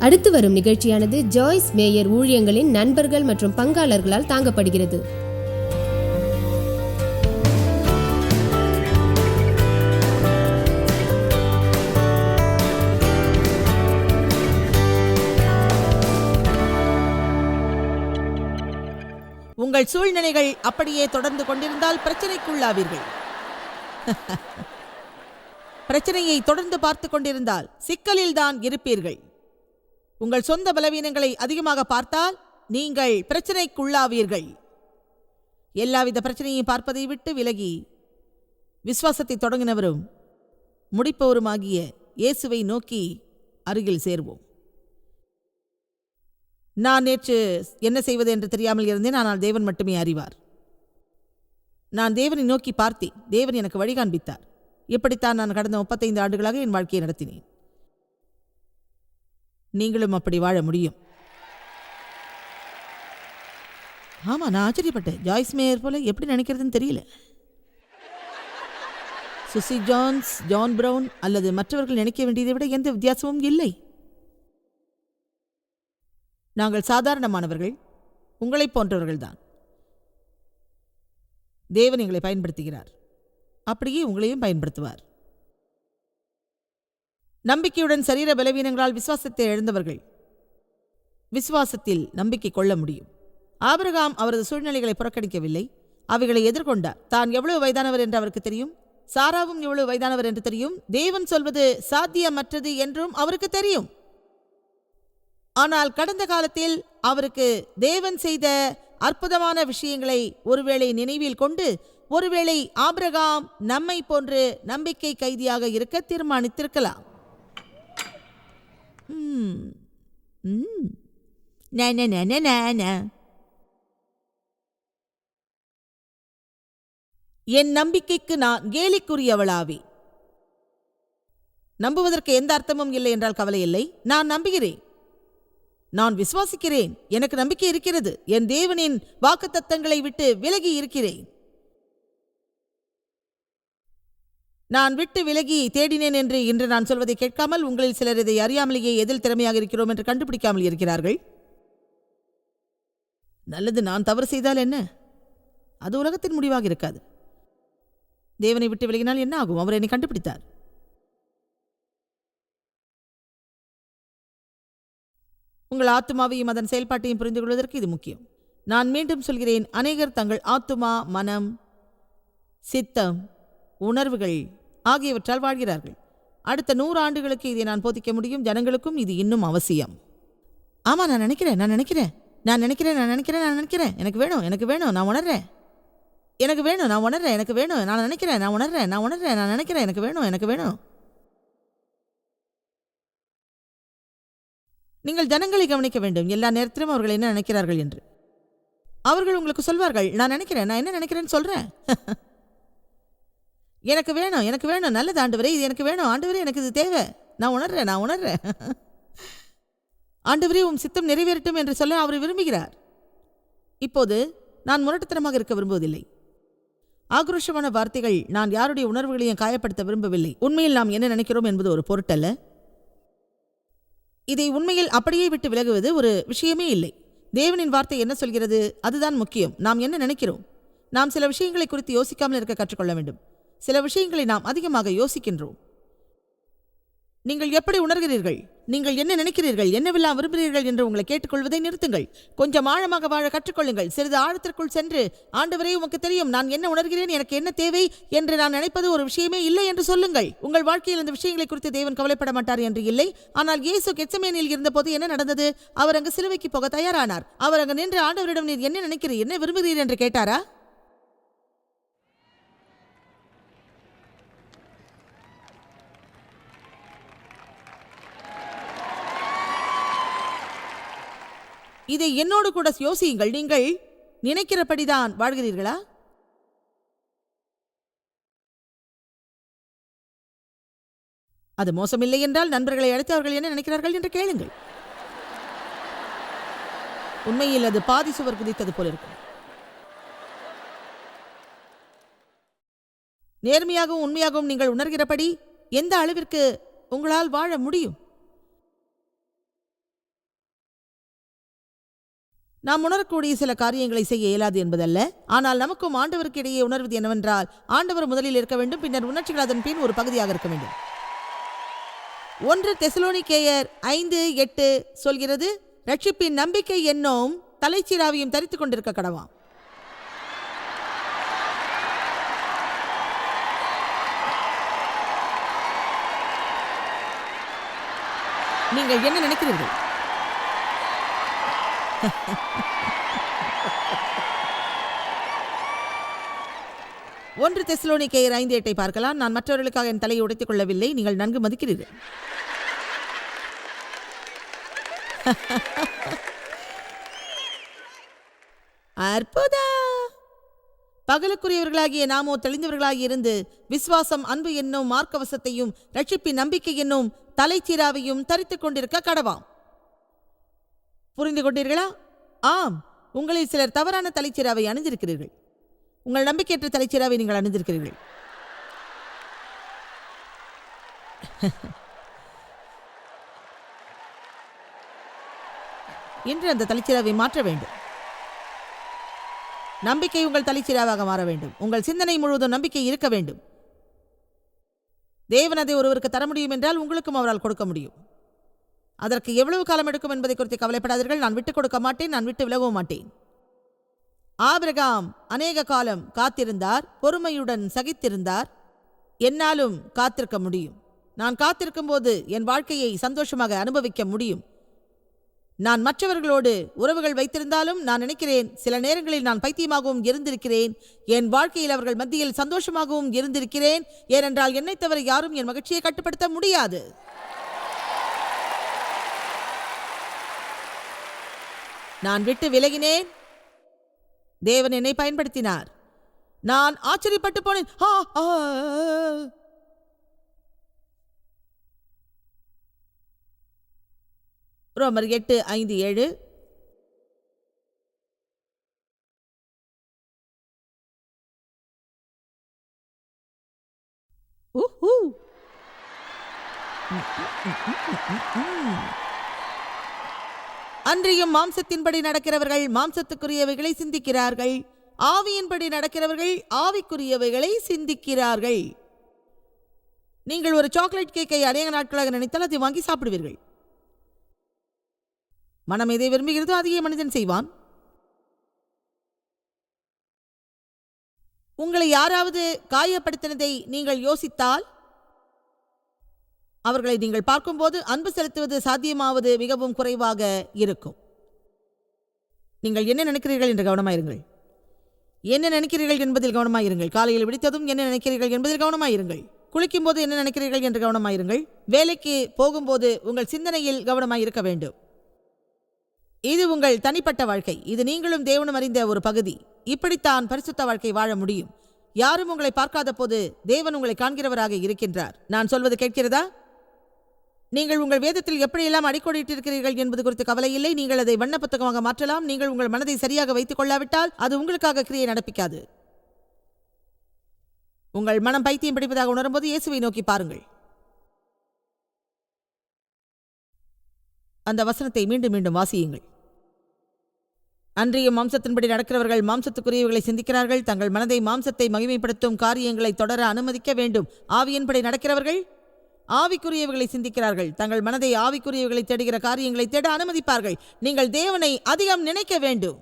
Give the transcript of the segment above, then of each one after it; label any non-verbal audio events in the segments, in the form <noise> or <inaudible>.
அடுத்து வரும் நிகழ்ச்சியானது ஜாய்ஸ் மேயர் ஊழியங்களின் நண்பர்கள் மற்றும் பங்காளர்களால் தாங்கப்படுகிறது. உங்கள் சூழ்நிலைகள் அப்படியே தொடர்ந்து கொண்டிருந்தால் பிரச்சனைக்குள்ளாவீர்கள். <laughs> பிரச்சனையை தொடர்ந்து பார்த்து கொண்டிருந்தால் சிக்கலில்தான் இருப்பீர்கள். உங்கள் சொந்த பலவீனங்களை அதிகமாக பார்த்தால் நீங்கள் பிரச்சனைக்குள்ளாவீர்கள். எல்லாவித பிரச்சனையும் பார்ப்பதை விட்டு விலகி விசுவாசத்தை தொடங்கினவரும் முடிப்பவருமாகிய இயேசுவை நோக்கி அருகில் சேர்வோம். நான் நேற்று என்ன செய்வது என்று தெரியாமல் இருந்தேன் ஆனால் தேவன் மட்டுமே அறிவார். நான் தேவனை நோக்கி பார்த்தேன். தேவன் எனக்கு வழிகாண்பித்தார் இப்படித்தான் நான் கடந்த முப்பத்தைந்து ஆண்டுகளாக என் வாழ்க்கையை நடத்தினேன். நீங்களும் அப்படி வாழ முடியும். ஆமா நான் ஆச்சரியப்பட்டேன். ஜாய்ஸ் மேயர் போல எப்படி நினைக்கிறதுன்னு தெரியல. சுசி ஜான்ஸ் ஜான் பிரவுன் அல்லது மற்றவர்கள் நினைக்க வேண்டியதை விட எந்த வித்தியாசமும் இல்லை. நாங்கள் சாதாரணமானவர்கள் உங்களைப் போன்றவர்கள்தான். தேவன் எங்களை பயன்படுத்துகிறார். அப்படியே உங்களையும் பயன்படுத்துவார். நம்பிக்கையுடன் சரீர பலவீனங்களால் விசுவாசத்தை இழந்தவர்கள் விசுவாசத்தில் நம்பிக்கை கொள்ள முடியும். ஆபிரகாம் அவரது சூழ்நிலைகளை புறக்கணிக்கவில்லை. அவைகளை எதிர்கொண்டார் தான் எவ்வளவு வயதானவர் என்று அவருக்கு தெரியும்? சாராவும் எவ்வளவு வயதானவர் என்று தெரியும்? தேவன் சொல்வது சாத்தியமற்றது என்றும் அவருக்கு தெரியும். ஆனால் கடந்த காலத்தில் அவருக்கு தேவன் செய்த அற்புதமான விஷயங்களை ஒருவேளை நினைவில் கொண்டு ஒருவேளை ஆபிரகாம் நம்மை போன்று நம்பிக்கை கைதியாக இருக்க தீர்மானித்திருக்கலாம். ம். என் நம்பிக்கைக்கு நான் கேலிக்குரியவளாவே. நம்புவதற்கு எந்த அர்த்தமும் இல்லை என்றால் கவலை இல்லை. நான் நம்புகிறேன். நான் விசுவாசிக்கிறேன். எனக்கு நம்பிக்கை இருக்கிறது. என் தேவனின் வாக்குத்தத்தங்களை விட்டு விலகி இருக்கிறேன். நான் விட்டு விலகி தேடினேன் என்று இன்று நான் சொல்வதை கேட்காமல் உங்களில் சிலர் இதை அறியாமலேயே எதில் திறமையாக இருக்கிறோம் என்று கண்டுபிடிக்காமல் இருக்கிறார்கள். நல்லது நான் தவறு செய்தால் என்ன? அது உலகத்தின் முடிவாக இருக்காது. தேவனை விட்டு விலகினால் என்ன ஆகும்? அவர் என்னை கண்டுபிடித்தார். உங்கள் ஆத்துமாவையும் அதன் செயல்பாட்டையும் புரிந்து கொள்வதற்கு இது முக்கியம். நான் மீண்டும் சொல்கிறேன் அநேகர் தங்கள் ஆத்துமா மனம் சித்தம் உணர்வுகள் ஆகியவற்றால் வாழ்கிறார்கள். அடுத்த நூறு ஆண்டுகளுக்கு இதை நான் போதிக்க முடியும். ஜனங்களுக்கும் இது இன்னும் அவசியம். ஆமாம் நான் நினைக்கிறேன் நான் நினைக்கிறேன். நான் நினைக்கிறேன் நான் நினைக்கிறேன் நான் நினைக்கிறேன். எனக்கு வேணும் எனக்கு வேணும் நான் உணர்றேன். எனக்கு வேணும் நான் உணர்றேன் எனக்கு வேணும். நான் நினைக்கிறேன் நான் உணர்றேன் நான் உணர்றேன் நான் நினைக்கிறேன். எனக்கு வேணும் எனக்கு வேணும். நீங்கள் ஜனங்களை கவனிக்க வேண்டும். எல்லா நேரத்திலும் அவர்கள் என்ன நினைக்கிறார்கள் என்று. அவர்கள் உங்களுக்கு சொல்வார்கள் நான் நினைக்கிறேன் நான் என்ன நினைக்கிறேன்னு சொல்கிறேன் <laughs> எனக்கு வேணும் எனக்கு வேணும் நல்லது ஆண்டவரே இது எனக்கு வேணும் ஆண்டவரே எனக்கு இது தேவை. நான் உணர்றேன் நான் உணர்றேன். ஆண்டவரே உன் சித்தம் நிறைவேறட்டும் என்று சொல்ல அவர் விரும்புகிறார். இப்போது நான் முரட்டுத்தனமாக இருக்க விரும்புவதில்லை. ஆக்ரோஷமான வார்த்தைகள் நான் யாருடைய உணர்வுகளையும் காயப்படுத்த விரும்பவில்லை. உண்மையில் நாம் என்ன நினைக்கிறோம் என்பது ஒரு பொருட்டல்ல. இதை உண்மையில் அப்படியே விட்டு விலகுவது ஒரு விஷயமே இல்லை. தேவனின் வார்த்தை என்ன சொல்கிறது? அதுதான் முக்கியம். நாம் என்ன நினைக்கிறோம்? நாம் சில விஷயங்களை குறித்து யோசிக்காமல் இருக்க கற்றுக்கொள்ள வேண்டும். சில விஷயங்களை நாம் அதிகமாக யோசிக்கின்றோம். நீங்கள் எப்படி உணர்கிறீர்கள்? நீங்கள் என்ன நினைக்கிறீர்கள்? என்னவெல்லாம் விரும்புகிறீர்கள் என்று உங்களை கேட்டுக்கொள்வதை நிறுத்துங்கள். கொஞ்சம் ஆழமாக வாழ கற்றுக்கொள்ளுங்கள். சிறிது ஆழத்திற்குள் சென்று ஆண்டவரே உமக்கு தெரியும் நான் என்ன உணர்கிறேன்? எனக்கு என்ன தேவை? என்று நான் நினைப்பது ஒரு விஷயமே இல்லை என்று சொல்லுங்கள். உங்கள் வாழ்க்கையில் இந்த விஷயங்களை குறித்து தேவன் கவலைப்பட மாட்டார் என்று இல்லை. ஆனால் இயேசு கெச்சமேனில் இருந்தபோது என்ன நடந்தது? அவர் அங்கு சிலுவைக்கு போக தயாரானார். அவர் அங்கு நின்று ஆண்டவரிடம் நீர் என்ன நினைக்கிறீர்? என்ன விரும்புகிறீர்? என்று கேட்டாரா? இதை என்னோடு கூட யோசியுங்கள். நீங்கள் நினைக்கிறபடிதான் வாழ்கிறீர்களா? அது மோசமில்லை என்றால் நண்பர்களை அழைத்து அவர்கள் என்ன நினைக்கிறார்கள் என்று கேளுங்கள். உண்மையில் அது பாதி சுவர் குதித்தது போல இருக்கும். நேர்மையாகவும் உண்மையாகவும் நீங்கள் உணர்கிறபடி எந்த அளவிற்கு உங்களால் வாழ முடியும்? நாம் உணரக்கூடிய சில காரியங்களை செய்ய இயலாது என்பதல்ல. ஆனால் நமக்கும் ஆண்டவருக்கு இடையே உணர்வது என்னவென்றால் ஆண்டவர் முதலில் இருக்க வேண்டும் பின்னர் உணர்ச்சிகள் அதன் பின் ஒரு பகுதியாக இருக்க வேண்டும். ஒன்று தெசலோனிக்கேயர் ஐந்து எட்டு சொல்கிறது ரட்சிப்பின் நம்பிக்கை என்னும் தலைச்சீராவையும் தரித்துக் கொண்டிருக்க கடவாம். நீங்கள் என்ன நினைக்கிறீர்கள்? ஒன்று தெசலோனிக்கேயர் ஐந்து எட்டை பார்க்கலாம். நான் மற்றவர்களுக்காக என் தலையை உடைத்துக் கொள்ளவில்லை. நீங்கள் நன்கு மதிக்கிறீர்கள். அற்புதா! பகலுக்குரியவர்களாகிய நாமோ தெளிந்தவர்களாகி இருந்து விசுவாசம் அன்பு என்னும் மார்க்கவசத்தையும் ரட்சிப்பின் நம்பிக்கை என்னும் தலைச்சீராவையும் தரித்துக் கொண்டிருக்க கடவாம். புரிந்து கொண்டீர்களா ஆம் உங்களில் சிலர் தவறான தலைச்சிராவை அணிந்திருக்கிறீர்கள். உங்கள் நம்பிக்கையற்ற தலைச்சிராவை நீங்கள் அணிந்திருக்கிறீர்கள். இன்று அந்த தலைச்சிராவை மாற்ற வேண்டும். நம்பிக்கை உங்கள் தலைச்சிராவாக மாற வேண்டும். உங்கள் சிந்தனை முழுவதும் நம்பிக்கை இருக்க வேண்டும். தேவன் அதை ஒருவருக்கு தர முடியும் என்றால் உங்களுக்கும் அவரால் கொடுக்க முடியும். அதற்கு எவ்வளவு காலம் எடுக்கும் என்பதை குறித்து கவலைப்படாதீர்கள். நான் விட்டுக் கொடுக்க மாட்டேன் நான் விட்டு விலகவும் மாட்டேன். ஆபிரகாம் அநேக காலம் காத்திருந்தார் பொறுமையுடன் சகித்திருந்தார். என்னாலும் காத்திருக்க முடியும். நான் காத்திருக்கும் போது என் வாழ்க்கையை சந்தோஷமாக அனுபவிக்க முடியும். நான் மற்றவர்களோடு உறவுகள் வைத்திருந்தாலும் நான் நினைக்கிறேன் சில நேரங்களில் நான் பைத்தியமாகவும் இருந்திருக்கிறேன். என் வாழ்க்கையில் அவர்கள் மத்தியில் சந்தோஷமாகவும் இருந்திருக்கிறேன். ஏனென்றால் என்னைத் தவிர யாரும் என் மகிழ்ச்சியை கட்டுப்படுத்த முடியாது. நான் விட்டு விலகினேன். தேவன் என்னை பயன்படுத்தினார். நான் ஆச்சரியப்பட்டு போனேன். ரோமர் எட்டு ஐந்து ஏழு. ஊஹூ. அன்றியும் மாம்சத்தின்படி நடக்கிறவர்கள் மாம்சத்துக்குரியவைகளை சிந்திக்கிறார்கள். ஆவியின்படி நடக்கிறவர்கள் ஆவிக்குரியவைகளை சிந்திக்கிறார்கள். நீங்கள் ஒரு சாக்லேட் கேக்கை அநேக நாட்களாக நினைத்தால் அதை வாங்கி சாப்பிடுவீர்கள். மனம் எதை விரும்புகிறதோ அதையே மனிதன் செய்வான். உங்களை யாராவது காயப்படுத்தினதை நீங்கள் யோசித்தால் அவர்களை நீங்கள் பார்க்கும்போது அன்பு செலுத்துவது சாத்தியமாவது மிகவும் குறைவாக இருக்கும். நீங்கள் என்ன நினைக்கிறீர்கள் என்று கவனமாயிருங்கள். என்ன நினைக்கிறீர்கள் என்பதில் கவனமாயிருங்கள். காலையில் விடித்ததும் என்ன நினைக்கிறீர்கள் என்பதில் கவனமாயிருங்கள். குளிக்கும்போது என்ன நினைக்கிறீர்கள் என்று கவனமாயிருங்கள். வேலைக்கு போகும்போது உங்கள் சிந்தனையில் கவனமாயிருக்க வேண்டும். இது உங்கள் தனிப்பட்ட வாழ்க்கை. இது நீங்களும் தேவனும் அறிந்த ஒரு பகுதி. இப்படித்தான் பரிசுத்த வாழ்க்கை வாழ முடியும். யாரும் உங்களை பார்க்காத போது தேவன் உங்களை காண்கிறவராக இருக்கின்றார். நான் சொல்வது கேட்கிறதா? நீங்கள் உங்கள் வேதத்தில் எப்படியெல்லாம் அடிக்கோடிட்டிருக்கிறீர்கள் என்பது குறித்து கவலை இல்லை. நீங்கள் அதை வண்ண புத்தகமாக மாற்றலாம். நீங்கள் உங்கள் மனதை சரியாக வைத்துக் கொள்ளாவிட்டால் அது உங்களுக்காக கிரியை நடப்பிக்காது. உங்கள் மனம் பைத்தியம் பிடிப்பதாக உணரும்போது இயேசுவை நோக்கி பாருங்கள். அந்த வசனத்தை மீண்டும் மீண்டும் வாசியுங்கள். அன்றைய மாம்சத்தின்படி நடக்கிறவர்கள் மாம்சத்துக்குரியவர்களை சிந்திக்கிறார்கள். தங்கள் மனதை மாம்சத்தை மகிமைப்படுத்தும் காரியங்களை தொடர அனுமதிக்க வேண்டும். ஆவியின்படி நடக்கிறவர்கள் ஆவிக்குரியவர்களை சிந்திக்கிறார்கள். தங்கள் மனதை ஆவிக்குரியவர்களை தேடுகிற காரியங்களை தேட அனுமதிப்பார்கள். நீங்கள் தேவனை அதிகம் நினைக்க வேண்டும்.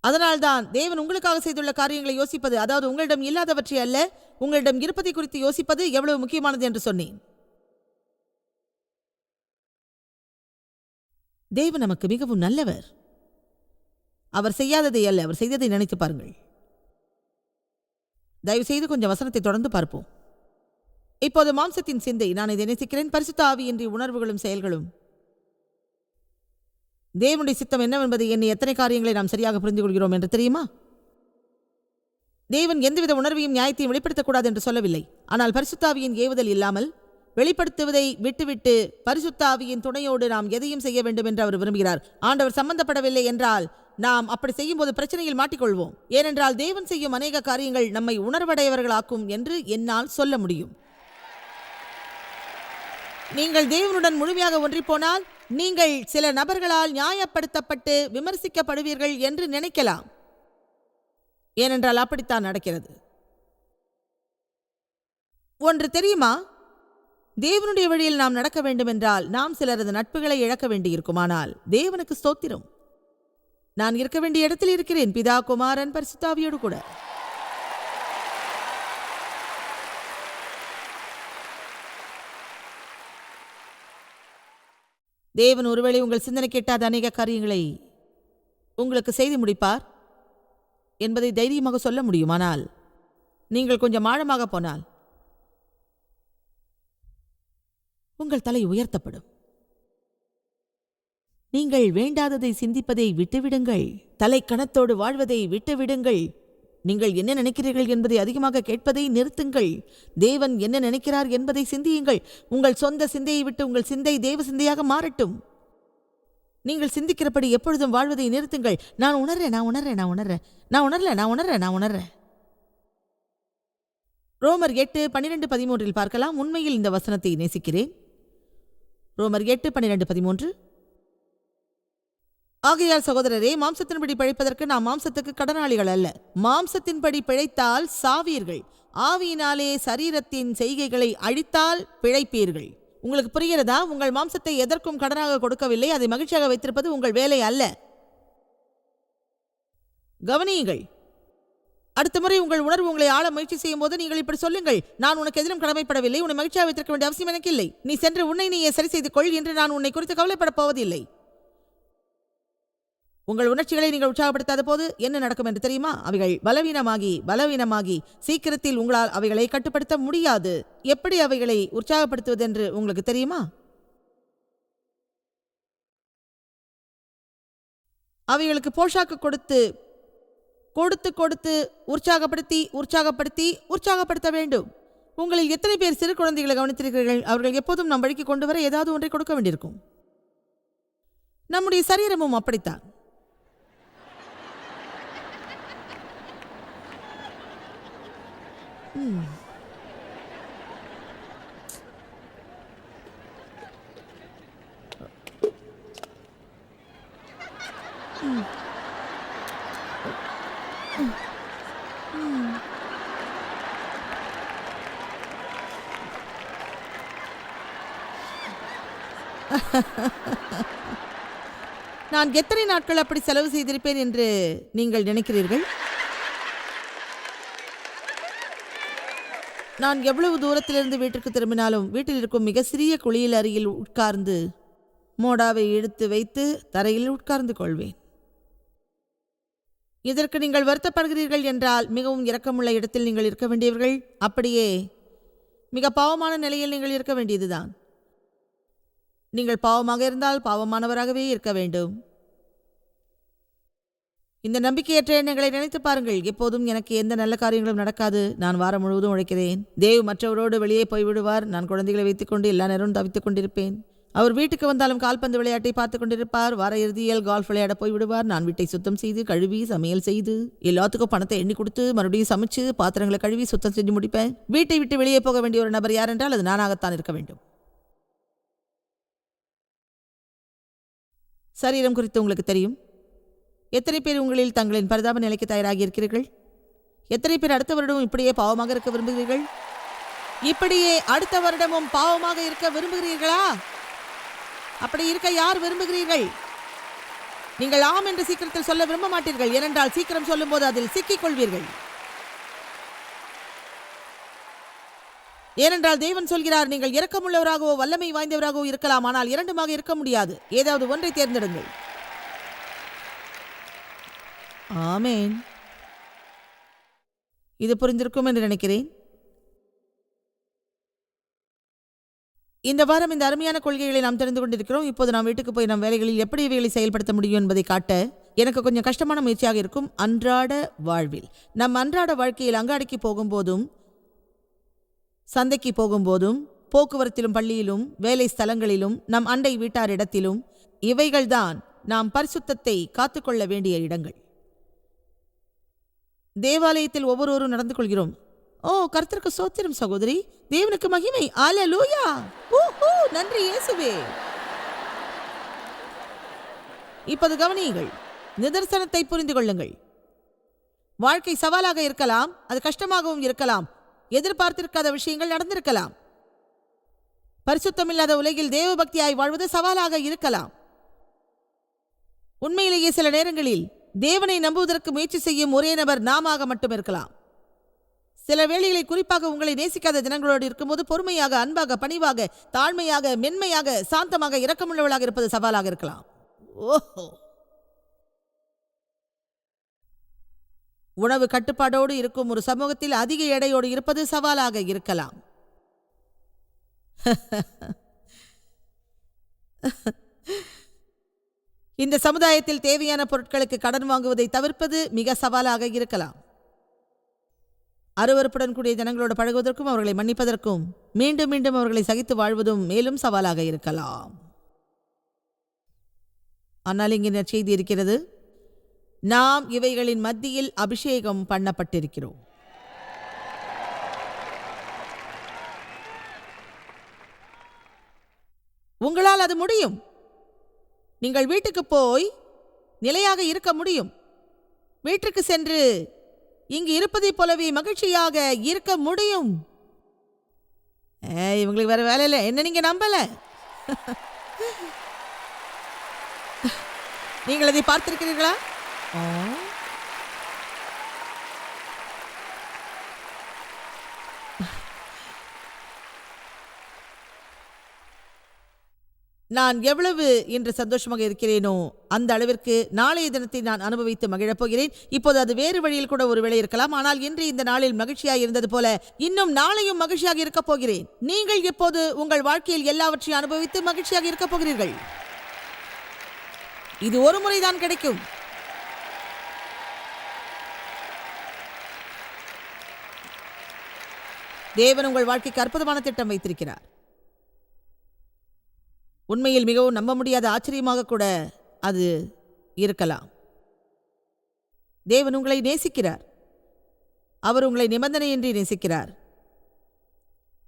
அதனால்தான் தேவன் உங்களுக்காக செய்துள்ள காரியங்களை யோசிப்பது அதாவது உங்களிடம் இல்லாதவற்றை அல்ல உங்களிடம் இருப்பதை குறித்து யோசிப்பது எவ்வளவு முக்கியமானது என்று சொன்னேன். தேவன் நமக்கு மிகவும் நல்லவர். அவர் செய்யாததை அல்ல அவர் செய்ததை நினைத்து பாருங்கள். தயவு செய்து கொஞ்சம் வசனத்தை தொடர்ந்து பார்ப்போம். இப்போது மாம்சத்தின் சிந்தை. நான் இதை நேசிக்கிறேன். பரிசுத்த ஆவியின்றி உணர்வுகளும் செயல்களும். தேவனுடைய சித்தம் என்னவென்பதை என்னை எத்தனை காரியங்களை நாம் சரியாக புரிந்து கொள்கிறோம் என்று தெரியுமா? தேவன் எந்தவித உணர்வையும் நியாயத்தையும் வெளிப்படுத்தக்கூடாது என்று சொல்லவில்லை. ஆனால் பரிசுத்தாவியின் ஏவுதல் இல்லாமல் வெளிப்படுத்துவதை விட்டுவிட்டு பரிசுத்தாவியின் துணையோடு நாம் எதையும் செய்ய வேண்டும் என்று அவர் விரும்புகிறார். ஆண்டவர் சம்பந்தப்படவில்லை என்றால் நாம் அப்படி செய்யும்போது பிரச்சனையில் மாட்டிக்கொள்வோம். ஏனென்றால் தேவன் செய்யும் அநேக காரியங்கள் நம்மை உணர்வடையவர்களாக்கும் என்று என்னால் சொல்ல முடியும். நீங்கள் தேவனுடன் முழுமையாக ஒன்றிப்போனால் நீங்கள் சில நபர்களால் நியாயப்படுத்தப்பட்டு விமர்சிக்கப்படுவீர்கள் என்று நினைக்கலாம். ஏனென்றால் அப்படித்தான் நடக்கிறது. ஒன்று தெரியுமா? தேவனுடைய வழியில் நாம் நடக்க வேண்டுமென்றால் நாம் சிலரது நட்புகளை இழக்க வேண்டியிருக்குமானால் தேவனுக்கு ஸ்தோத்திரம். நான் இருக்க வேண்டிய இடத்தில் இருக்கிறேன் பிதா குமாரன் பரிசுத்தாவியோடு கூட. தேவன் ஒருவேளை உங்கள் சிந்தனை கேட்டாத அநேக காரியங்களை உங்களுக்கு செய்து முடிப்பார்? என்பதை தைரியமாக சொல்ல முடியுமானால் நீங்கள் கொஞ்சம் ஆழமாக போனால் உங்கள் தலை உயர்த்தப்படும். நீங்கள் வேண்டாததை சிந்திப்பதை விட்டுவிடுங்கள். தலை கணத்தோடு வாழ்வதை விட்டுவிடுங்கள். நீங்கள் என்ன நினைக்கிறீர்கள் என்பதை அதிகமாக கேட்பதை நிறுத்துங்கள். தேவன் என்ன நினைக்கிறார் என்பதை சிந்தியுங்கள். உங்கள் சொந்த சிந்தையை விட்டு உங்கள் சிந்தை தேவ சிந்தையாக மாறட்டும். நீங்கள் சிந்திக்கிறபடி எப்பொழுதும் வாழ்வதை நிறுத்துங்கள். நான் உணர்றேன் நான் உணர்றேன் நான் உணர்றேன். நான் உணரல நான் உணர்றேன் நான் உணர்றேன். ரோமர் எட்டு பன்னிரெண்டு பதிமூன்றில் பார்க்கலாம். உண்மையில் இந்த வசனத்தை நேசிக்கிறேன். ரோமர் எட்டு பன்னிரெண்டு பதிமூன்று. ஆகையால் சகோதரரே மாம்சத்தின்படி பிழைப்பதற்கு நாம் மாம்சத்துக்கு கடனாளிகள் அல்ல. மாம்சத்தின்படி பிழைத்தால் சாவீர்கள். ஆவியினாலே சரீரத்தின் செய்கைகளை அழித்தால் பிழைப்பீர்கள். உங்களுக்கு புரிகிறதா? உங்கள் மாம்சத்தை எதற்கும் கடனாக கொடுக்கவில்லை. அதை மகிழ்ச்சியாக வைத்திருப்பது உங்கள் வேலை அல்ல. கவனியுங்கள். அடுத்த முறை உங்கள் உணர்வு உங்களை ஆள முயற்சி செய்யும் போது நீங்கள் இப்படி சொல்லுங்கள். நான் உனக்கு எதிரும் கடமைப்படவில்லை. உன்னை மகிழ்ச்சியாக வைத்திருக்க வேண்டிய அவசியம் எனக்கு இல்லை. நீ சென்று உன்னை நீயே சரி செய்து கொள் என்று நான் உன்னை குறித்து கவலைப்படப் போவதில்லை. உங்கள் உணர்ச்சிகளை நீங்கள் உற்சாகப்படுத்தாத போது என்ன நடக்கும் என்று தெரியுமா? அவைகள் பலவீனமாகி பலவீனமாகி சீக்கிரத்தில் உங்களால் அவைகளை கட்டுப்படுத்த முடியாது. எப்படி அவைகளை உற்சாகப்படுத்துவது என்று உங்களுக்கு தெரியுமா? அவைகளுக்கு போஷாக்கு கொடுத்து கொடுத்து கொடுத்து உற்சாகப்படுத்தி உற்சாகப்படுத்தி உற்சாகப்படுத்த வேண்டும். உங்களில் எத்தனை பேர் சிறு குழந்தைகளை கவனித்திருக்கிறீர்கள்? அவர்கள் எப்போதும் நம் வழிக்கு கொண்டு வர ஏதாவது ஒன்றை கொடுக்க வேண்டியிருக்கும். நம்முடைய சரீரமும் அப்படித்தான். நான் எத்தனை நாட்கள் அப்படி செலவு செய்திருப்பேன் என்று நீங்கள் நினைக்கிறீர்கள்? நான் எவ்வளவு தூரத்திலிருந்து வீட்டிற்கு திரும்பினாலும் வீட்டில் இருக்கும் மிக சிறிய குழியில் அருகில் உட்கார்ந்து மோடாவை இழுத்து வைத்து தரையில் உட்கார்ந்து கொள்வேன். இதற்கு நீங்கள் வருத்தப்படுகிறீர்கள் என்றால் மிகவும் இரக்கமுள்ள இடத்தில் நீங்கள் இருக்க வேண்டியவர்கள் அப்படியே மிக பாவமான நிலையில் நீங்கள் இருக்க வேண்டியதுதான். நீங்கள் பாவமாக இருந்தால் பாவமானவராகவே இருக்க வேண்டும். இந்த நம்பிக்கையற்ற எண்ணங்களை நினைத்து பாருங்கள். எப்போதும் எனக்கு எந்த நல்ல காரியங்களும் நடக்காது. நான் வாரம் முழுவதும் உழைக்கிறேன். தேவ் மற்றவரோடு வெளியே போய்விடுவார். நான் குழந்தைகளை வைத்துக்கொண்டு எல்லா நேரமும் தவித்துக் கொண்டிருப்பேன். அவர் வீட்டுக்கு வந்தாலும் கால்பந்து விளையாட்டை பார்த்துக் கொண்டிருப்பார். வார இறுதியில் கால்ஃப் விளையாட போய்விடுவார். நான் வீட்டை சுத்தம் செய்து கழுவி சமையல் செய்து எல்லாத்துக்கும் பணத்தை எண்ணி கொடுத்து மறுபடியும் சமைச்சு பாத்திரங்களை கழுவி சுத்தம் செஞ்சு முடிப்பேன். வீட்டை விட்டு வெளியே போக வேண்டிய ஒரு நபர் யார் என்றால் அது நானாகத்தான் இருக்க வேண்டும். சரீரம் குறித்து உங்களுக்கு தெரியும். எத்தனை பேர் உங்களில் தங்களின் பரிதாப நிலைக்கு தயாராகி இருக்கிறீர்கள்? எத்தனை பேர் அடுத்த வருடமும் இப்படியே பாவமாக இருக்க விரும்புகிறீர்கள்? இப்படியே அடுத்த வருடமும் பாவமாக இருக்க விரும்புகிறீர்களா? அப்படி இருக்க யார் விரும்புகிறீர்கள்? நீங்கள் ஆம் என்று சீக்கிரத்தில் சொல்ல விரும்ப மாட்டீர்கள். ஏனென்றால் சீக்கிரம் சொல்லும்போது அதில் சிக்கிக் கொள்வீர்கள் ஏனென்றால் தேவன் சொல்கிறார் நீங்கள் இரக்கமுள்ளவராகவோ வல்லமை வாய்ந்தவராகவோ இருக்கலாம். ஆனால் இரண்டுமாக இருக்க முடியாது. ஏதாவது ஒன்றை தேர்ந்தெடுங்கள். ஆமேன். இது புரிந்திருக்கும் என்று நினைக்கிறேன். இந்த வாரம் இந்த அருமையான கொள்கைகளை நாம் தெரிந்து கொண்டிருக்கிறோம். இப்போது நாம் வீட்டுக்கு போய் நம் வேலைகளில் எப்படி இவைகளை செயல்படுத்த முடியும் என்பதை காட்ட எனக்கு கொஞ்சம் கஷ்டமான முயற்சியாக இருக்கும். அன்றாட வாழ்வில். நம் அன்றாட வாழ்க்கையில் அங்காடிக்கு போகும்போதும் சந்தைக்கு போகும்போதும் போக்குவரத்திலும் பள்ளியிலும் வேலை ஸ்தலங்களிலும் நம் அண்டை வீட்டாரிடத்திலும் இவைகள்தான் நாம் பரிசுத்தத்தை காத்துக்கொள்ள வேண்டிய இடங்கள். தேவாலயத்தில் ஒவ்வொருவரும் நடந்து கொள்கிறோம் ஓ கர்த்தருக்கு சோத்திரம் சகோதரி. தேவனுக்கு மகிமை. ஆலலூயா ஊஹூ நன்றி இயேசுவே. இப்போது கவனியுங்கள். நிதர்சனத்தை புரிந்து கொள்ளுங்கள். வாழ்க்கை சவாலாக இருக்கலாம் அது கஷ்டமாகவும் இருக்கலாம் எதிர்பார்த்திருக்காத விஷயங்கள் நடந்திருக்கலாம். பரிசுத்தமில்லாத உலகில் தேவபக்தியாய் வாழ்வது சவாலாக இருக்கலாம். உண்மையிலேயே சில நேரங்களில் தேவனை நம்புவதற்கு முயற்சி செய்யும் ஒரே நபர் நாமாக மட்டும் இருக்கலாம். சில வேளைகளை குறிப்பாக உங்களை நேசிக்காத ஜனங்களோடு இருக்கும்போது பொறுமையாக அன்பாக பணிவாக தாழ்மையாக மென்மையாக சாந்தமாக இரக்கமுள்ளவளாக இருப்பது சவாலாக இருக்கலாம். ஓஹோ! உணவு கட்டுப்பாடோடு இருக்கும் ஒரு சமூகத்தில் அதிக எடையோடு இருப்பது சவாலாக இருக்கலாம். <laughs> இந்த சமுதாயத்தில் தேவையான பொருட்களுக்கு கடன் வாங்குவதை தவிர்ப்பது மிக சவாலாக இருக்கலாம். அருவருப்புடன் கூடிய ஜனங்களோடு பழகுவதற்கும் அவர்களை மன்னிப்பதற்கும் மீண்டும் மீண்டும் அவர்களை சகித்து வாழ்வதும் மேலும் சவாலாக இருக்கலாம். ஆனால் இங்கே நற்செய்தி இருக்கிறது. நாம் இவைகளின் மத்தியில் அபிஷேகம் பண்ணப்பட்டிருக்கிறோம். உங்களால் அது முடியும். நீங்கள் வீட்டுக்கு போய் நிலையாக இருக்க முடியும். வீட்டிற்கு சென்று இங்கு இருப்பதைப் போலவே மகிழ்ச்சியாக இருக்க முடியும். இவங்களுக்கு வேற வேலை இல்லை. என்ன நீங்க நம்பல? <laughs> நீங்கள் அதை பார்த்திருக்கிறீர்களா? நான் எவ்வளவு இன்று சந்தோஷமாக இருக்கிறேனோ அந்த அளவிற்கு நாளைய தினத்தை நான் அனுபவித்து மகிழப் போகிறேன். இப்போது அது வேறு வழியில் கூட ஒரு வேளை இருக்கலாம். ஆனால் இன்று இந்த நாளில் மகிழ்ச்சியாக இருந்தது போல இன்னும் நாளையும் மகிழ்ச்சியாக இருக்கப் போகிறேன். நீங்கள் இப்போது உங்கள் வாழ்க்கையில் எல்லாவற்றையும் அனுபவித்து மகிழ்ச்சியாக இருக்கப் போகிறீர்கள். இது ஒரு முறைதான் கிடைக்கும். தேவன் உங்கள் வாழ்க்கைக்கு அற்புதமான திட்டம் வைத்திருக்கிறார். உண்மையில் மிகவும் நம்ப முடியாத ஆச்சரியமாக கூட அது இருக்கலாம். தேவன் உங்களை நேசிக்கிறார். அவர் உங்களை நிபந்தனையின்றி நேசிக்கிறார்.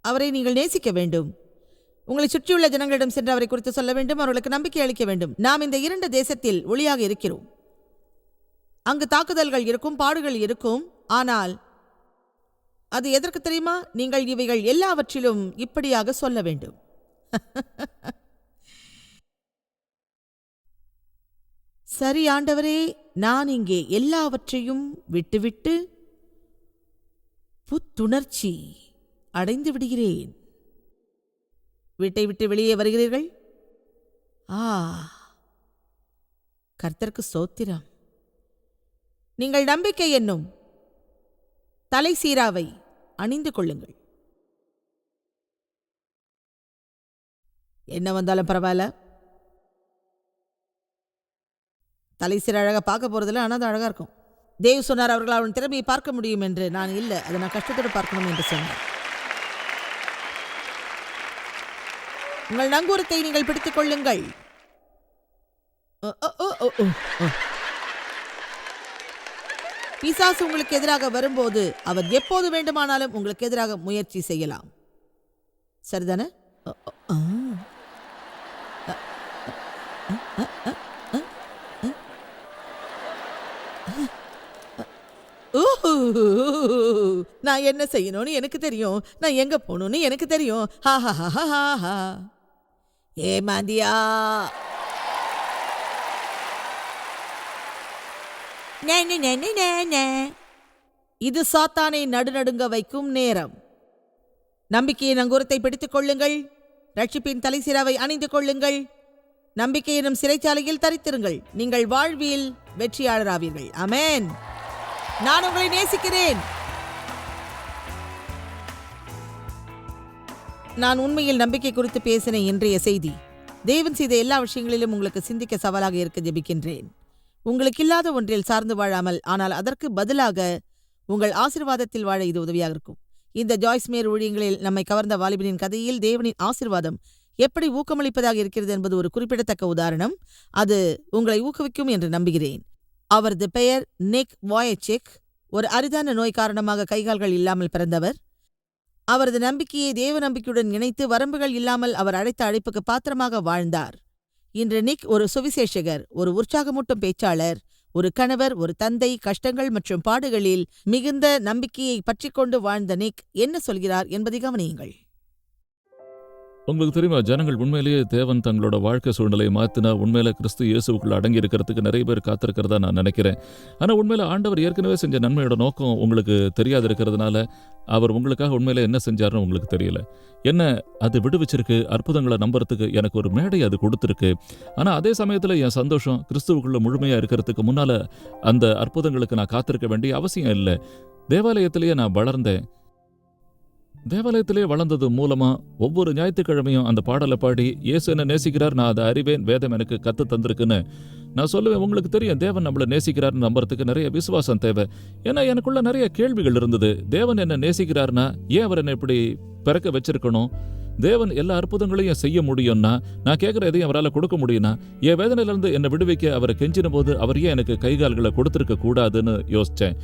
அவரை நீங்கள் நேசிக்க வேண்டும். உங்களை சுற்றியுள்ள ஜனங்களிடம் சென்று அவரை குறித்து சொல்ல வேண்டும். அவர்களுக்கு நம்பிக்கை அளிக்க வேண்டும். நாம் இந்த இரண்டு தேசத்தில் ஒளியாக இருக்கிறோம். அங்கு தாக்குதல்கள் இருக்கும் பாடுகள் இருக்கும். ஆனால் அது எதற்கு தெரியுமா? நீங்கள் இவைகள் எல்லாவற்றிலும் இப்படியாக சொல்ல வேண்டும். <laughs> சரி ஆண்டவரே நான் இங்கே எல்லாவற்றையும் விட்டுவிட்டு புத்துணர்ச்சி அடைந்து விடுகிறேன். வீட்டை விட்டு வெளியே வருகிறீர்கள்? ஆ. கர்த்தருக்கு சோத்திரம். நீங்கள் நம்பிக்கை என்னும் தலை சீராவை அணிந்து கொள்ளுங்கள். என்ன வந்தாலும் பரவாயில்ல. தலை அழகாக பார்க்க போகிறதில்ல ஆனால் அது அழகாக இருக்கும். தேவ் சொன்னார் அவர்கள் அவன் திறமையை பார்க்க முடியும் என்று. நான் இல்லை அதை நான் கஷ்டத்தோடு பார்க்கணும் என்று சொன்னார். உங்கள் நங்கூரத்தை நீங்கள் பிடித்துக் கொள்ளுங்கள். பிசாசு உங்களுக்கு எதிராக வரும்போது அவர் எப்போது வேண்டுமானாலும் உங்களுக்கு எதிராக முயற்சி செய்யலாம். சரிதானே? நான் என்ன செய்யணும்னு எனக்கு தெரியும். நான் எங்க போகணும்னு எனக்கு தெரியும். ஹா ஹா ஹா ஹா ஹா ஹா. ஏ மாந்தியா. நே, இது சாத்தானை நடுநடுங்க வைக்கும் நேரம். நம்பிக்கையின் அங்குரத்தை பிடித்துக் கொள்ளுங்கள். ரட்சிப்பின் தலைசிராவை அணிந்து கொள்ளுங்கள். நம்பிக்கை எனும் சிறைச்சாலையில் தரித்திருங்கள். நீங்கள் வாழ்வில் வெற்றியாளராவீர்கள். அமேன் நான் உங்களை நேசிக்கிறேன். நான் உண்மையில் நம்பிக்கை குறித்து பேசின இன்றைய செய்தி. தேவன் செய்த எல்லா விஷயங்களிலும் உங்களுக்கு சிந்திக்க சவாலாக இருக்க ஜெபிக்கின்றேன். உங்களுக்கு இல்லாத ஒன்றில் சார்ந்து வாழாமல் ஆனால் அதற்கு பதிலாக உங்கள் ஆசிர்வாதத்தில் வாழ இது உதவியாக இருக்கும். இந்த ஜாய்ஸ் மேர் ஊழியங்களில் நம்மை கவர்ந்த வாலிபனின் கதையில் தேவனின் ஆசிர்வாதம் எப்படி ஊக்கமளிப்பதாக இருக்கிறது என்பது ஒரு குறிப்பிடத்தக்க உதாரணம். அது உங்களை ஊக்குவிக்கும் என்று நம்புகிறேன். அவரது பெயர் நிக் வாயச்செக். ஒரு அரிதான நோய் காரணமாக கைகால்கள் இல்லாமல் பிறந்தவர். அவரது நம்பிக்கையை தேவ நம்பிக்கையுடன் இணைத்து வரம்புகள் இல்லாமல் அவர் அழைத்த அழைப்புக்கு பாத்திரமாக வாழ்ந்தார். இன்று நிக் ஒரு சுவிசேஷகர் ஒரு உற்சாகமூட்டும் பேச்சாளர் ஒரு கணவர் ஒரு தந்தை கஷ்டங்கள் மற்றும் பாடுகளில் மிகுந்த நம்பிக்கையை பற்றிக்கொண்டு வாழ்ந்த நிக் என்ன சொல்கிறார் என்பதை கவனியுங்கள். உங்களுக்கு தெரியுமா ஜனங்கள் உண்மையிலேயே தேவன் தங்களோட வாழ்க்கை சூழ்நிலையை மாத்தினா உண்மையில கிறிஸ்து இயேசுக்குள்ள அடங்கி இருக்கிறதுக்கு நிறைய பேர் காத்திருக்கிறதா நான் நினைக்கிறேன். ஆனா உண்மையில ஆண்டவர் ஏற்கனவே செஞ்ச நன்மையோட நோக்கம் உங்களுக்கு தெரியாது இருக்கிறதுனால அவர் உங்களுக்காக உண்மையில என்ன செஞ்சாருன்னு உங்களுக்கு தெரியல. என்ன அது விடுவிச்சிருக்கு அற்புதங்களை நம்புறதுக்கு எனக்கு ஒரு மேடை அது கொடுத்துருக்கு. ஆனால் அதே சமயத்தில் என் சந்தோஷம் கிறிஸ்துவுக்குள்ள முழுமையாக இருக்கிறதுக்கு முன்னால் அந்த அற்புதங்களுக்கு நான் காத்திருக்க வேண்டிய அவசியம் இல்லை. தேவாலயத்திலேயே நான் வளர்ந்தேன். தேவாலயத்திலே வளர்ந்தது மூலமா ஒவ்வொரு ஞாயிற்றுக்கிழமையும் அந்த பாடலை பாடி இயேசு என்ன நேசிக்கிறார் நான் அதை அறிவேன் வேதம் எனக்கு கத்து தந்திருக்குன்னு. நான் சொல்லுவேன் உங்களுக்கு தெரியும் தேவன் நம்மளை நேசிக்கிறார்னு நம்புறதுக்கு நிறைய விசுவாசம் தேவை. ஏன்னா எனக்குள்ள நிறைய கேள்விகள் இருந்தது. தேவன் என்ன நேசிக்கிறார்னா ஏன் அவர் என்னை இப்படி பிறக்க வச்சிருக்கணும்? தேவன் எல்லா அற்புதங்களையும் செய்ய முடியும்னா நான் கேட்குற எதையும் அவரால் கொடுக்க முடியும்னா என் வேதனையிலிருந்து என்னை விடுவிக்க அவரை கெஞ்சின போது அவர் ஏன் எனக்கு கைகால்களை கொடுத்துருக்க கூடாதுன்னு யோசிச்சேன்.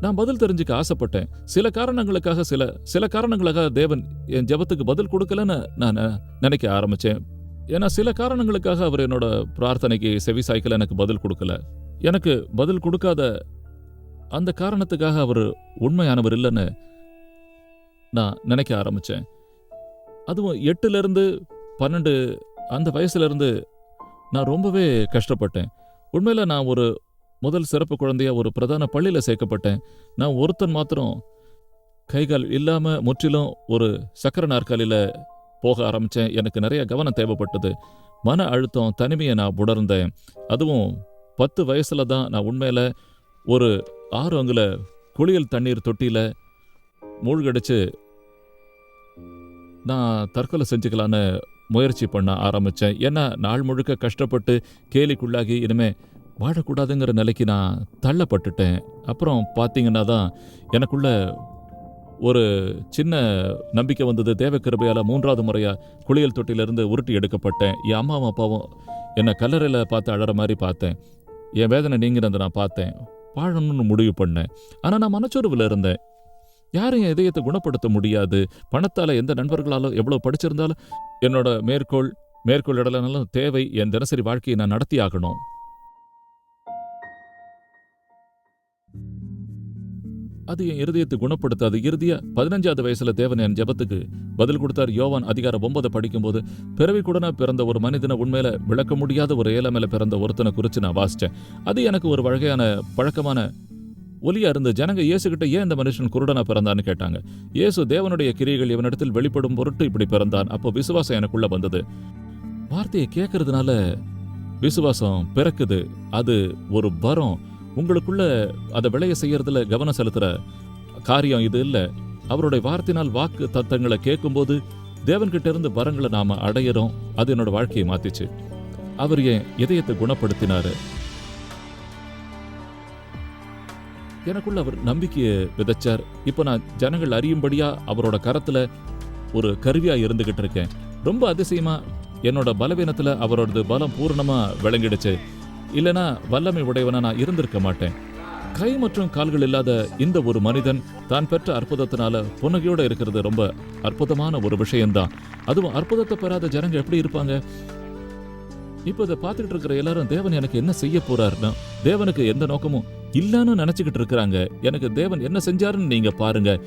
நான் பதில் தெரிஞ்சுக்க ஆசைப்பட்டேன். சில காரணங்களுக்காக சில சில காரணங்களுக்காக தேவன் என் ஜெபத்துக்கு பதில் கொடுக்கலன்னு நான் நினைக்க ஆரம்பித்தேன் ஏன்னா சில காரணங்களுக்காக அவர் என்னோட பிரார்த்தனைக்கு செவி சாய்க்கல எனக்கு பதில் கொடுக்கல. எனக்கு பதில் கொடுக்காத அந்த காரணத்துக்காக அவர் உண்மையானவர் இல்லைன்னு நான் நினைக்க ஆரம்பித்தேன் அதுவும் எட்டுலேருந்து பன்னெண்டு அந்த வயசுலேருந்து நான் ரொம்பவே கஷ்டப்பட்டேன். உண்மையில் நான் ஒரு முதல் சிறப்பு குழந்தையா ஒரு பிரதான பள்ளியில் சேர்க்கப்பட்டேன். நான் ஒருத்தன் மாத்திரம் கைகால் இல்லாமல் முற்றிலும் ஒரு சக்கர நாற்காலியில் போக ஆரம்பித்தேன் எனக்கு நிறைய கவனம் தேவைப்பட்டது. மன அழுத்தம் தனிமையை நான் உணர்ந்தேன். அதுவும் பத்து வயசுல தான் நான் உண்மையில் ஒரு ஆறு அங்குல குளியல் தண்ணீர் தொட்டியில் மூழ்கடிச்சு நான் தற்கொலை செஞ்சுக்கலான்னு முயற்சி பண்ண ஆரம்பித்தேன் ஏன்னா நாள் முழுக்க கஷ்டப்பட்டு கேலிக்குள்ளாகி இனிமேல் வாழக்கூடாதுங்கிற நிலைக்கு நான் தள்ளப்பட்டுட்டேன். அப்புறம் பார்த்தீங்கன்னா தான் எனக்குள்ள ஒரு சின்ன நம்பிக்கை வந்தது. தேவக்கிருபையால் மூன்றாவது முறையாக குளியல் தொட்டியிலிருந்து உருட்டி எடுக்கப்பட்டேன். என் அம்மாவும் அப்பாவும் என்னை கல்லறையில் பார்த்து அழற மாதிரி பார்த்தேன். என் வேதனை நீங்கிறத நான் பார்த்தேன். வாழணும்னு முடிவு பண்ணேன். ஆனால் நான் மனச்சோர்வில் இருந்தேன். யாரும் என் இதயத்தை குணப்படுத்த முடியாது. பணத்தால் எந்த நண்பர்களாலும் எவ்வளோ படிச்சிருந்தாலும் என்னோட மேற்கோள் மேற்கோள் இடலனாலும் தேவை. என் தினசரி வாழ்க்கையை நான் நடத்தி ஆகணும் அது என் இருதயத்தை குணப்படுத்தாது. இறுதியா பதினஞ்சாவது வயசுல தேவன் என் ஜெபத்துக்கு பதில் கொடுத்தார். யோவான் அதிகாரம் ஒன்பதை படிக்கும்போது பிறவி கூடனா பிறந்த ஒரு மனிதனை உண்மையில விளக்க முடியாத ஒரு ஏழமையில பிறந்த ஒருத்தனை குறித்து நான் வாசிச்சேன். அது எனக்கு ஒரு வகையான பழக்கமான ஒலியா இருந்த ஜனங்க இயேசுகிட்ட ஏன் இந்த மனுஷன் குருடனா பிறந்தான்னு கேட்டாங்க. இயேசு தேவனுடைய கிரியைகள் இவனிடத்தில் வெளிப்படும் பொருட்டு இப்படி பிறந்தான். அப்போ விசுவாசம் எனக்குள்ள வந்தது. வார்த்தையை கேட்கறதுனால விசுவாசம் பிறக்குது. அது ஒரு வரம். உங்களுக்குள்ள அதை விளைய செய்யறதுல கவனம் செலுத்துற காரியம் இது இல்ல. அவருடைய வார்த்தையினால் வாக்கு தத்தங்களை கேட்கும்போது தேவன்கிட்ட இருந்து வரங்களை நாம அடையிறோம். அது என்னோட வாழ்க்கையை மாத்திச்சு. அவர் என் இதயத்தை குணப்படுத்தினாரு. எனக்குள்ள அவர் நம்பிக்கையை விதைச்சார். இப்போ நான் ஜனங்கள் அறியும்படியா அவரோட கரத்துல ஒரு கருவியா இருந்துகிட்டு இருக்கேன். ரொம்ப அதிசயமா என்னோட பலவீனத்துல அவரோடது பலம் பூரணமா விளங்கிடுச்சு. இல்லனா வல்லமை உடையவனா நான் இருந்திருக்க மாட்டேன். கை மற்றும் கால்கள் இல்லாத இந்த ஒரு மனிதன் தான் பெற்ற அற்புதத்தினால புன்னகையோட இருக்கிறது ரொம்ப அற்புதமான ஒரு விஷயம்தான். அதுவும் அற்புதத்தை பெறாத ஜனங்க எப்படி இருப்பாங்க? இப்போ இதை பார்த்துக்கிட்டு இருக்கிற எல்லாரும் தேவன் எனக்கு என்ன செய்ய போறாருன்னா தேவனுக்கு எந்த நோக்கமும் இல்லைன்னு நினைச்சுக்கிட்டு இருக்கிறாங்க. எனக்கு தேவன் என்ன செஞ்சாருன்னு நீங்க பாருங்க.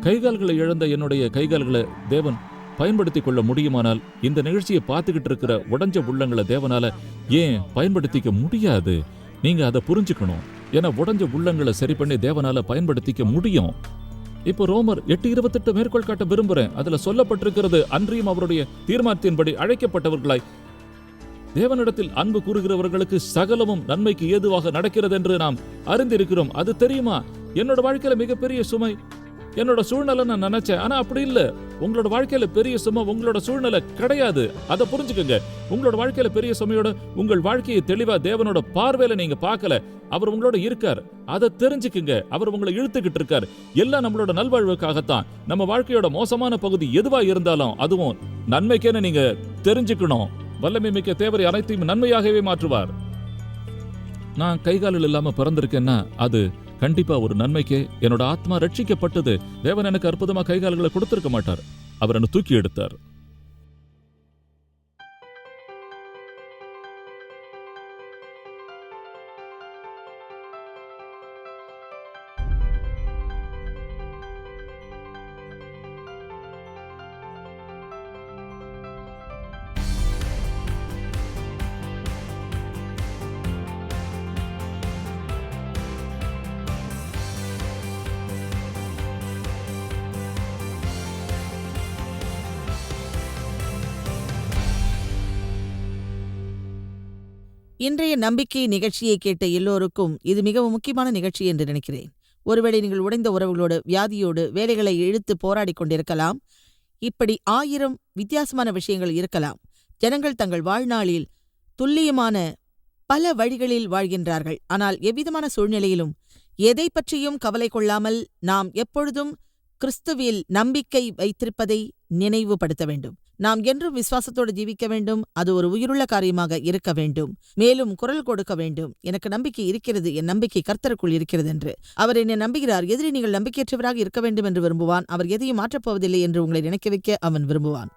கைகால்களை இழந்த என்னுடைய கைகால்களை தேவன் பயன்படுத்திக் கொள்ள முடியுமானால் இந்த நிகழ்ச்சியை பார்த்துக்கிட்டு இருக்கிற உடஞ்ச உள்ளங்களை தேவனால ஏன் பயன்படுத்திக்க முடியாது? நீங்க அதை புரிஞ்சுக்கணும். ஏன்னா உடஞ்ச உள்ளங்களை சரி பண்ணி தேவனால பயன்படுத்திக்க முடியும். இப்போ ரோமர் எட்டு இருபத்தெட்டு மேற்கோள் காட்ட விரும்புறேன். அதுல சொல்லப்பட்டிருக்கிறது அன்றியும் அவருடைய தீர்மானத்தின்படி அழைக்கப்பட்டவர்களாய் தேவனிடத்தில் அன்பு கூறுகிறவர்களுக்கு சகலமும் நன்மைக்கு ஏதுவாக நடக்கிறது என்று நாம் அறிந்திருக்கிறோம். அது தெரியுமா? என்னோட வாழ்க்கையில மிகப்பெரிய சுமை என்னோட சூழ்நிலை நான் நினைச்சேன். ஆனா அப்படி இல்ல. உங்களோட வாழ்க்கையில பெரிய சுமை உங்களோட சூழ்நிலை கிடையாது. அதை புரிஞ்சுக்கங்க. உங்களோட வாழ்க்கையில பெரிய சுமையோட உங்கள் வாழ்க்கையை தெளிவா தேவனோட பார்வையில நீங்க பார்க்கல. அவர் உங்களோட இருக்கார். அதை தெரிஞ்சுக்குங்க. அவர் உங்களை இழுத்துக்கிட்டு இருக்கார். எல்லாம் நம்மளோட நல்வாழ்வுக்காகத்தான். நம்ம வாழ்க்கையோட மோசமான பகுதி எதுவா இருந்தாலும் அதுவும் நன்மைக்கேன்னு நீங்க தெரிஞ்சுக்கணும். வல்லமை மிக்க தேவரை அனைத்தையும் நன்மையாகவே மாற்றுவார். நான் கைகாலில் இல்லாம பிறந்திருக்கேன்னா அது கண்டிப்பா ஒரு நன்மைக்கு என்னோட ஆத்மா ரட்சிக்கப்பட்டது. தேவன் எனக்கு அற்புதமா கைகால்களை கொடுத்திருக்க மாட்டார். அவர் என்னை தூக்கி எடுத்தார். இன்றைய நம்பிக்கை நிகழ்ச்சியை கேட்ட எல்லோருக்கும் இது மிகவும் முக்கியமான நிகழ்ச்சி என்று நினைக்கிறேன். ஒருவேளை நீங்கள் உடைந்த உறவுகளோடு வியாதியோடு வேலைகளை இழுத்து போராடிக் கொண்டிருக்கலாம். இப்படி ஆயிரம் வித்தியாசமான விஷயங்கள் இருக்கலாம். ஜனங்கள் தங்கள் வாழ்நாளில் துல்லியமான பல வழிகளில் வாழ்கின்றார்கள். ஆனால் எவ்விதமான சூழ்நிலையிலும் எதை பற்றியும் கவலை கொள்ளாமல் நாம் எப்பொழுதும் கிறிஸ்துவில் நம்பிக்கை வைத்திருப்பதை நினைவுபடுத்த வேண்டும். நாம் என்றும் விசுவாசத்தோடு ஜீவிக்க வேண்டும். அது ஒரு உயிருள்ள காரியமாக இருக்க வேண்டும். மேலும் குரல் கொடுக்க வேண்டும். எனக்கு நம்பிக்கை இருக்கிறது. என் நம்பிக்கை கர்த்தருக்குள் இருக்கிறது என்று. அவர் என்னை நம்புகிறார். எதிரி நீங்கள் நம்பிக்கையற்றவராக இருக்க வேண்டும் என்று விரும்புவான். அவர் எதையும் மாற்றப் போவதில்லை என்று உங்களை நினைக்க வைக்க அவன் விரும்புவான்.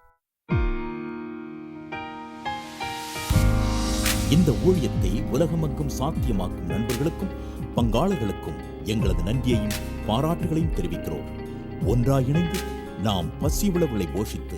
இந்த ஊழியத்தை உலகமெங்கும் சாத்தியமாக்கும் நண்பர்களுக்கும் பங்காளர்களுக்கும் எங்களது நன்றியையும் பாராட்டுகளையும் தெரிவிக்கிறோம். ஒன்றாக இணைந்து நாம் பசி உழவுகளை போஷித்து